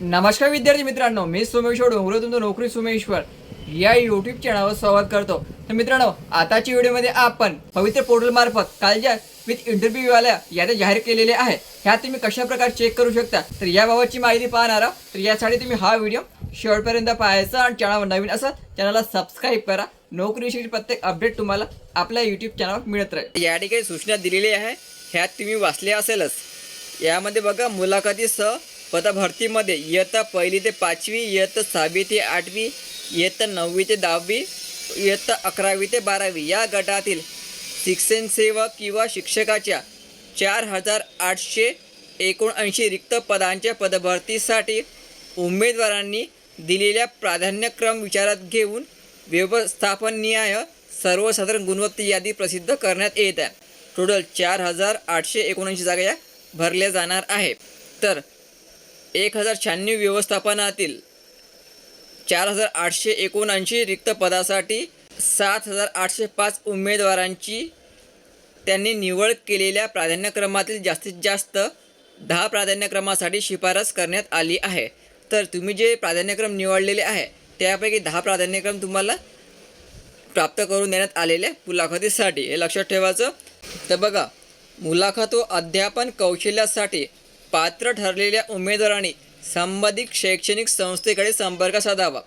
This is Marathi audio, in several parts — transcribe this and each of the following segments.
नमस्कार विद्यार्थी मित्रांनो मी सोमेश्वर डोंगरे तुमचं नोकरी सोमेश्वर. या युट्यूब चॅनलवर स्वागत करतो. तर मित्रांनो आताच्या व्हिडिओमध्ये आपण पवित्र पोर्टल मार्फत कालच्या विथ इंटरव्ह्यू वाल्या याद्या जाहीर केलेल्या आहे. ह्या तुम्ही कशा प्रकारे चेक करू शकता तर याबाबतची माहिती पाहणार आहोत. तर यासाठी तुम्ही हा व्हिडिओ शेवटपर्यंत पाहायचा आणि चॅनलवर नवीन असाल चॅनलला सबस्क्राईब करा. नोकरीविषयी प्रत्येक अपडेट तुम्हाला आपल्या युट्यूब चॅनलवर मिळत राहील. या ठिकाणी सूचना दिलेली आहे ह्यात तुम्ही वाचल्या असेलच. यामध्ये बघा मुलाखतीसह पदभरतीमध्ये इयत्ता पहिली ते पाचवी इयत्ता सहावी ते आठवी इयत्ता नववी ते दहावी इयत्ता अकरावी ते बारावी या गटातील शिक्षणसेवक किंवा शिक्षकाच्या चार हजार आठशे एकोणऐंशी रिक्त पदांच्या पदभरतीसाठी उमेदवारांनी दिलेल्या प्राधान्यक्रम विचारात घेऊन व्यवस्थापनीय सर्वसाधारण गुणवत्ता यादी प्रसिद्ध करण्यात येत आहे. टोटल चार हजार आठशे एकोणऐंशी जागा या भरल्या जाणार आहे तर एक हजार शहाण्णव व्यवस्थापनातील चार हजार आठशे एकोणऐंशी रिक्त पदासाठी सात हजार आठशे पाच उमेदवारांची त्यांनी निवड केलेल्या प्राधान्यक्रमातील जास्तीत जास्त दहा प्राधान्यक्रमासाठी शिफारस करण्यात आली आहे. तर तुम्ही जे प्राधान्यक्रम निवडलेले आहे त्यापैकी दहा प्राधान्यक्रम तुम्हाला प्राप्त करून देण्यात आलेल्या मुलाखतीसाठी. हे लक्षात ठेवायचं. तर बघा मुलाखत व अध्यापन कौशल्यासाठी पात्र ठरलेल्या उमेदवारांनी संबंधित शैक्षणिक संस्थेकडे संपर्क साधावा.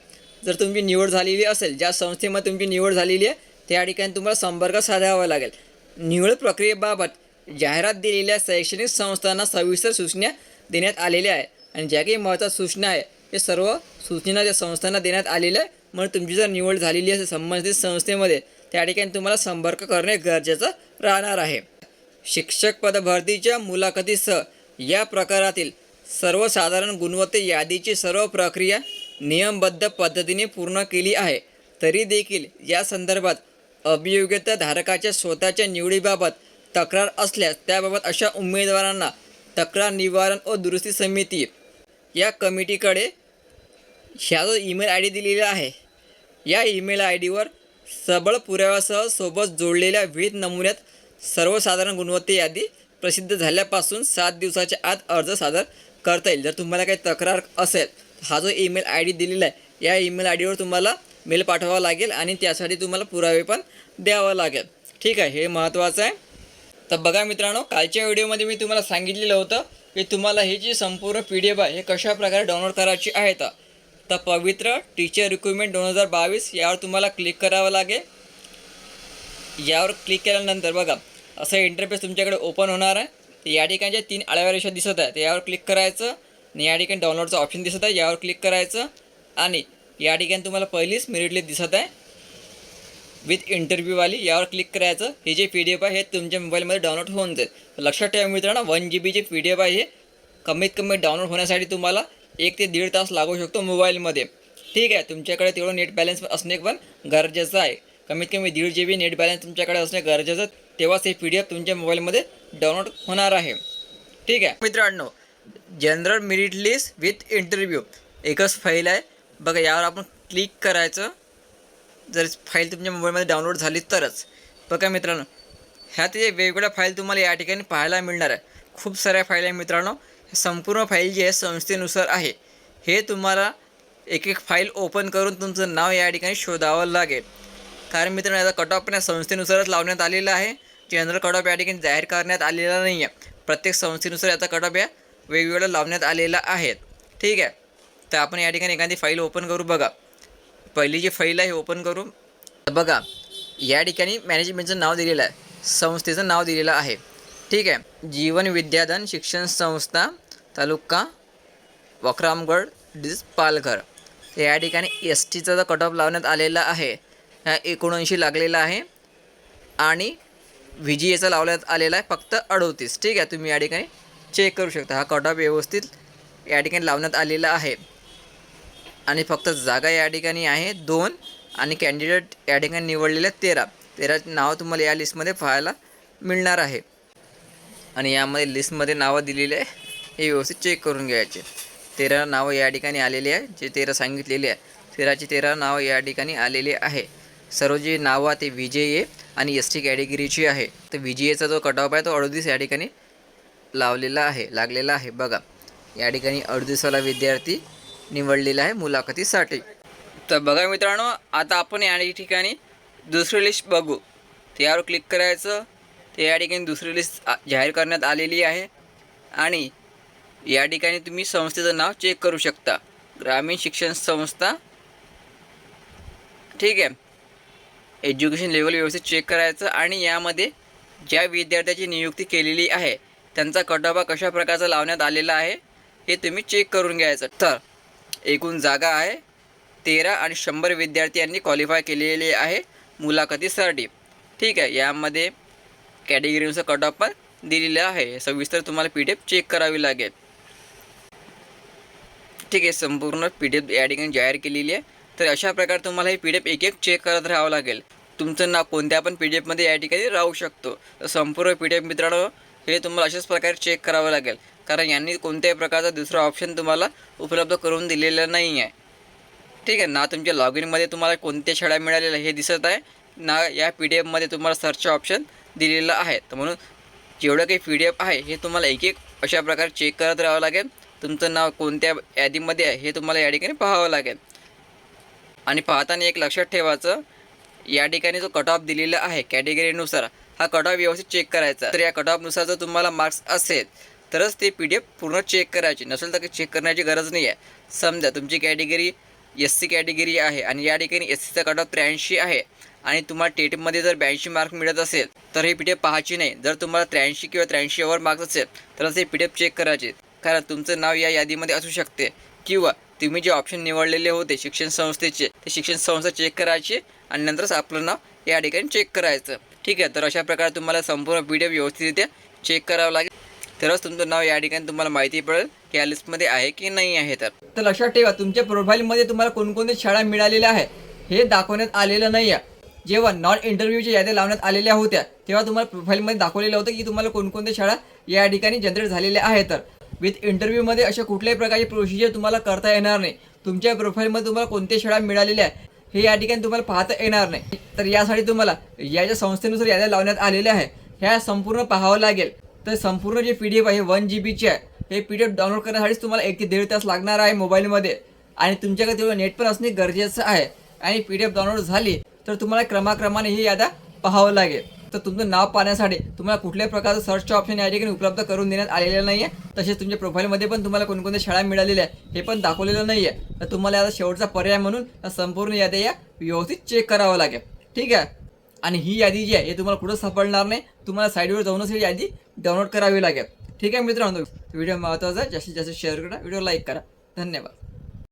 जर तुमची निवड झालेली असेल ज्या संस्थेमध्ये तुमची निवड झालेली आहे त्या ठिकाणी तुम्हाला संपर्क साधावा लागेल. निवड प्रक्रियेबाबत जाहिरात दिलेल्या शैक्षणिक संस्थांना सविस्तर सूचना देण्यात आलेल्या आहे. आणि ज्या काही महत्त्वाच्या सूचना आहे ते सर्व सूचना त्या संस्थांना देण्यात आलेल्या आहे. म्हणून तुमची जर निवड झालेली असेल संबंधित संस्थेमध्ये त्या ठिकाणी तुम्हाला संपर्क करणे गरजेचं राहणार आहे. शिक्षक पदभरतीच्या मुलाखतीसह या प्रकारातील सर्वसाधारण गुणवत्ते यादीची सर्व प्रक्रिया नियमबद्ध पद्धतीने पूर्ण केली आहे. तरी देखील या संदर्भात अभियोग्यता धारकाच्या स्वतःच्या निवडीबाबत तक्रार असल्यास त्याबाबत अशा उमेदवारांना तक्रार निवारण व दुरुस्ती समिती या कमिटीकडे ह्या जो ईमेल आय डी दिलेला आहे. या ईमेल आय डीवर सबळ पुराव्यासह सोबत जोडलेल्या विविध नमुन्यात सर्वसाधारण गुणवत्ते यादी प्रसिद्ध झाल्यापासून सात दिवसाच्या आत अर्ज सादर करता येईल. जर तुम्हाला काही तक्रार असेल हा जो ईमेल आय डी दिलेला आहे या ईमेल आय डीवर तुम्हाला मेल पाठवावा लागेल आणि त्यासाठी तुम्हाला पुरावे पण द्यावं लागेल. ठीक आहे हे महत्त्वाचं आहे. तर बघा मित्रांनो कालच्या व्हिडिओमध्ये मी तुम्हाला सांगितलेलं होतं की तुम्हाला ही जी संपूर्ण पी डी एफ आहे हे कशाप्रकारे डाउनलोड करायची आहे तर तर पवित्र टीचर रिक्रुटमेंट दोन हजार बावीस यावर तुम्हाला क्लिक करावं लागेल. यावर क्लिक केल्यानंतर बघा असं इंटरफेस तुमच्याकडे ओपन होणार आहे. तर या ठिकाणी जे तीन आळ्या रेषा दिसत आहे तर यावर क्लिक करायचं आणि या ठिकाणी डाउनलोडचं ऑप्शन दिसत आहे यावर क्लिक करायचं आणि या ठिकाणी तुम्हाला पहिलीच मेरिट लिस्ट दिसत आहे. विथ इंटरव्ह्यूवाली यावर क्लिक करायचं. हे जे पी डी एफ आहे हे तुमच्या मोबाईलमध्ये डाउनलोड होऊन जाईल. लक्षात ठेवा मित्रांनो वन जी बीचे पी डी एफ आहे हे. कमीत कमी डाउनलोड होण्यासाठी तुम्हाला एक ते दीड तास लागू शकतो मोबाईलमध्ये ठीक आहे तुमच्याकडे तेवढं नेट बॅलन्स असणे पण गरजेचं आहे. कमीत कमी दीड जी बी नेट बॅलन्स तुमच्याकडे असणे गरजेचं आहे. तेव्हाच हे पी डी एफ तुमच्या मोबाईलमध्ये डाउनलोड होणार आहे. ठीक आहे? मित्रांनो general merit list with interview एकच फाईल आहे. बघा यावर आपण क्लिक करायचं. जर फाईल तुमच्या मोबाईलमध्ये डाउनलोड झाली तरच. बघा मित्रांनो ह्या ते वेगवेगळ्या फाईल तुम्हाला या ठिकाणी पाहायला मिळणार आहे. खूप साऱ्या फाईल आहे मित्रांनो. संपूर्ण फाईल जी आहे संस्थेनुसार आहे. हे तुम्हाला एक एक फाईल ओपन करून तुमचं नाव या ठिकाणी शोधावं लागेल. कारण मित्रांनो याचा कट ऑफ पण या संस्थेनुसारच लावण्यात आलेला आहे. जनरल कट ऑफ या ठिकाणी जाहीर करण्यात आलेला नाही आहे प्रत्येक संस्थेनुसार याचा कट ऑफ या वेगवेगळा लावण्यात आलेला आहे ठीक आहे? तर आपण या ठिकाणी एखादी फाईल ओपन करू बघा. पहिली जी फाईल आहे ओपन करू. तर बघा या ठिकाणी मॅनेजमेंटचं नाव दिलेलं आहे. संस्थेचं नाव दिलेलं आहे. ठीक आहे? जीवन विद्याधन शिक्षण संस्था तालुका वक्रामगड डिस पालघर. या ठिकाणी एस टीचा जो कट ऑफ लावण्यात आलेला आहे एकोणऐंशी लागलेला आहे. आणि व्ही जी एचा लावण्यात आलेला आहे. फक्त अडोतीस. ठीक आहे तुम्ही या ठिकाणी चेक करू शकता. हा कट ऑफ व्यवस्थित या ठिकाणी लावण्यात आलेला आहे. आणि फक्त जागा या ठिकाणी आहे दोन. आणि कॅन्डिडेट या ठिकाणी निवडलेले तेरा. तेरा नावं तुम्हाला या लिस्टमध्ये पाहायला मिळणार आहे. आणि यामध्ये लिस्टमध्ये नावं दिलेली आहे. हे व्यवस्थित चेक करून घ्यायचे. तेरा नावं या ठिकाणी आलेली आहे जे तेरा सांगितलेले आहे. तेराचे तेरा नावं या ठिकाणी आलेले आहे. सर्व जे नावं आहे ते व्ही जे ए आणि एस टी कॅटेगरीची आहे. तर व्ही जी एचा जो कटऑफ आहे तो अडोतीस या ठिकाणी लावलेला आहे लागलेला आहे. बघा या ठिकाणी अडतीसवाला विद्यार्थी निवडलेला आहे मुलाखतीसाठी. तर बघा मित्रांनो आता आपण या ठिकाणी दुसरी लिस्ट बघू. त्यावर क्लिक करायचं. ते या ठिकाणी दुसरी लिस्ट जाहीर करण्यात आलेली आहे. आणि या ठिकाणी तुम्ही संस्थेचं नाव चेक करू शकता. ग्रामीण शिक्षण संस्था. ठीक आहे. एज्युकेशन लेवल व्यवस्थित चेक करायचं आणि यामध्ये ज्या विद्यार्थ्याची नियुक्ती केलेली आहे त्यांचा कटोबा कशा प्रकारचा लावण्यात आलेला आहे हे तुम्ही चेक करून घ्यायचं. तर एकूण जागा आहे तेरा आणि शंभर विद्यार्थी यांनी क्वालिफाय केलेले आहे मुलाखतीसाठी ठीक आहे यामध्ये कॅटेगरीनुसार कट ऑफ पण दिलेलं आहे. सविस्तर तुम्हाला पी डी एफ चेक करावी लागेल. ठीक आहे संपूर्ण पी डी एफ या ठिकाणी जाहीर केलेली आहे. तर अशा प्रकारे तुम्हाला हे पी डी एफ एक एक चेक करत राहावं लागेल. तुमचं नाव कोणत्या पण पी डी एफमध्ये या ठिकाणी राहू शकतो. तर संपूर्ण पी डी एफ मित्रांनो हे तुम्हाला अशाच प्रकारे चेक करावं लागेल. कारण यांनी कोणत्याही प्रकारचा दुसरा ऑप्शन तुम्हाला उपलब्ध करून दिलेला नाही आहे ठीक आहे ना तुमच्या लॉग इनमध्ये तुम्हाला कोणत्या शाळा मिळालेल्या हे दिसत आहे ना या पी डी एफमध्ये तुम्हाला सर्च ऑप्शन दिलेलं आहे. तर म्हणून जेवढं काही पी डी एफ आहे हे तुम्हाला एक एक अशा प्रकारे चेक करत राहावं लागेल. तुमचं नाव कोणत्या यादीमध्ये आहे हे तुम्हाला या ठिकाणी पाहावं लागेल. आणि पाहताना एक लक्षात ठेवायचं या ठिकाणी जो कट ऑफ दिलेला आहे कॅटेगरीनुसार हा कट ऑफ व्यवस्थित चेक करायचा. तर या कट ऑफनुसार जर तुम्हाला मार्क्स असेल तरच ते पी डी एफ पूर्ण चेक करायची. नसेल तर चेक करण्याची गरज नाही आहे समजा तुमची कॅटेगरी एस सी कॅटेगरी आहे आणि या ठिकाणी एस सीचा कट ऑफ त्र्याऐंशी आहे आणि तुम्हाला टेटमध्ये जर ब्याऐंशी मार्क मिळत असेल तर ही पी डी एफ पाहायची नाही. जर तुम्हाला त्र्याऐंशी किंवा त्र्याऐंशी ओव्हर मार्क्स असेल तरच हे पी डी एफ चेक करायचे. कारण तुमचं नाव या यादीमध्ये असू शकते किंवा तुम्ही जे ऑप्शन निवडलेले होते शिक्षण संस्थेचे ते शिक्षण संस्था चेक करायची आणि नंतरच आपलं नाव या ठिकाणी चेक करायचं. ठीक आहे तर अशा प्रकारे तुम्हाला संपूर्ण पी डी एफ व्यवस्थितरित्या चेक करावं लागेल. तरच तुमचं नाव या ठिकाणी तुम्हाला माहिती पडेल की या लिस्टमध्ये आहे की नाही आहे तर. तर लक्षात ठेवा तुमच्या प्रोफाईलमध्ये तुम्हाला कोणकोणत्या शाळा मिळालेल्या आहे हे दाखवण्यात आलेलं नाही आहे जेव्हा नॉन इंटरव्ह्यूच्या याद्या लावण्यात आलेल्या होत्या तेव्हा तुम्हाला प्रोफाईलमध्ये दाखवलेलं होतं की तुम्हाला कोणकोणत्या शाळा या ठिकाणी जनरेट झालेल्या आहेत तर. विथ इंटरव्ह्यूमध्ये अशा कुठल्याही प्रकारची प्रोसिजर तुम्हाला करता येणार नाही. तुमच्या प्रोफाईलमध्ये तुम्हाला कोणत्या शाळा मिळालेल्या आहे हे या ठिकाणी तुम्हाला पाहता येणार नाही. तर यासाठी तुम्हाला या ज्या संस्थेनुसार याद्या लावण्यात आलेल्या आहे ह्या संपूर्ण पाहावं लागेल. तर संपूर्ण जे पी डी एफ आहे वन जी बीची आहे हे पी डी एफ डाउनलोड करण्यासाठीच तुम्हाला एक ते दीड तास लागणार आहे मोबाईलमध्ये आणि तुमच्याकडे तेवढं नेट पण असणे गरजेचं आहे. आणि पी डी एफ डाउनलोड झाली तर तुम्हाला क्रमाक्रमाने ही याद्या पाहावं लागेल. तर तुमचं नाव पाहण्यासाठी तुम्हाला कुठल्याही प्रकारचं सर्च ऑप्शन या ठिकाणी उपलब्ध करून देण्यात आलेलं नाही आहे तसेच तुमच्या प्रोफाईलमध्ये पण तुम्हाला कोणकोणत्या शाळा मिळालेल्या आहे हे पण दाखवलेलं नाही आहे तर तुम्हाला याचा शेवटचा पर्याय म्हणून संपूर्ण याद्या या व्यवस्थित चेक करावं लागेल. ठीक आहे? आणि ही यादी जी आहे हे तुम्हाला कुठं सापडणार नाही. तुम्हाला साईडवर जाऊनच ही यादी डाउनलोड करावी लागेल. ठीक आहे मित्रांनो? व्हिडिओ महत्त्वाचा जास्तीत जास्त शेअर करा. व्हिडिओ लाईक करा. धन्यवाद.